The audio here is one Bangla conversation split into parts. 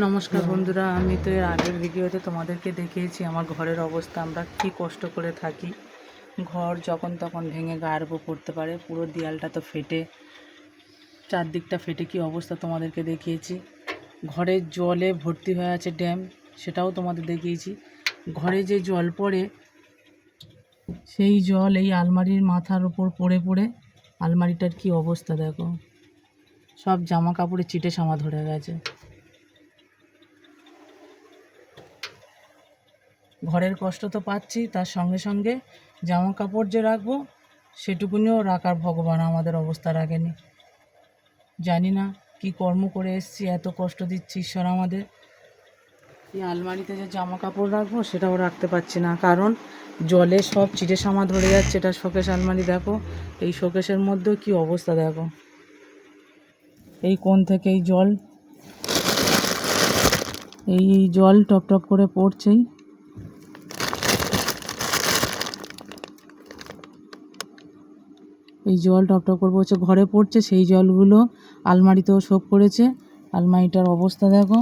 নমস্কার বন্ধুরা, আমি তো এর আগের ভিডিওতে তোমাদেরকে দেখিয়েছি আমার ঘরের অবস্থা, আমরা কি কষ্ট করে থাকি। ঘর যখন তখন ভেঙে গায়ের উপর পড়তে পারে, পুরো দেয়ালটা তো ফেটে, চারদিকটা ফেটে কি অবস্থা তোমাদেরকে দেখিয়েছি। ঘরে জলে ভর্তি হয়ে আছে ড্যাম, সেটাও তোমাদের দেখিয়েছি। ঘরে যে জল পড়ে, সেই জল এই আলমারির মাথার উপর পড়ে পড়ে, আলমারিটার কি অবস্থা দেখো। সব জামা কাপড়ে চিটে সামা ধরে গেছে। ঘরের কষ্ট তো পাচ্ছি, তার সঙ্গে সঙ্গে জামা কাপড় যে রাখব, সেটুকুনিও রাখার ভগবান আমাদের অবস্থা রাখেনি। জানি না কি কর্ম করে এসছি, এত কষ্ট দিচ্ছি ঈশ্বর আমাদের। এই আলমারিতে যে জামা কাপড় রাখব, সেটাও রাখতে পারছি না। কারণ জলে সব চিটে সামা ধরে যাচ্ছে, এটা শোকেশ আলমারি দেখো, এই শোকেশের মধ্যেও কি অবস্থা দেখো। এই কোন থেকে এই জল এই জল টপ করে পড়ছেই। এই জল টপ টপ করে পড়ছে ঘরে পড়ছে, সেই জলগুলো আলমারিতেও শোক করেছে। আলমারিটার অবস্থা দেখো।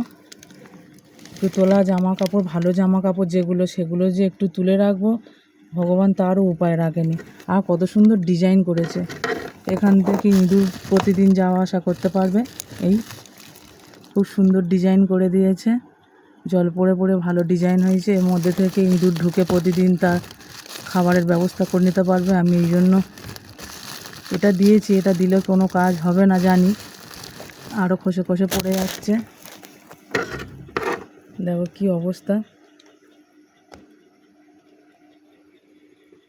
একটু তোলা জামা কাপড় ভালো জামা কাপড় যেগুলো, সেগুলো যে একটু তুলে রাখব, ভগবান তারও উপায় রাখেনি। আর কত সুন্দর ডিজাইন করেছে। এখান থেকে ইঁদুর প্রতিদিন যাওয়া আসা করতে পারবে। এই খুব সুন্দর ডিজাইন করে দিয়েছে। জল পড়ে পড়ে ভালো ডিজাইন হয়েছে। এর মধ্যে থেকে ইঁদুর ঢুকে প্রতিদিন তার খাবারের ব্যবস্থা করে নিতে পারবে। আমি এই জন্য এটা দিয়েছি, এটা দিলে কোনো কাজ হবে না জানি। আরও খসে খসে পড়ে যাচ্ছে। দেখো কি অবস্থা।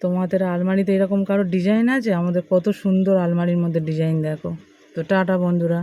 তোমাদের আলমারিতে এরকম কারও ডিজাইন আছে? আমাদের কত সুন্দর আলমারির মধ্যে ডিজাইন দেখো। তো টাটা বন্ধুরা।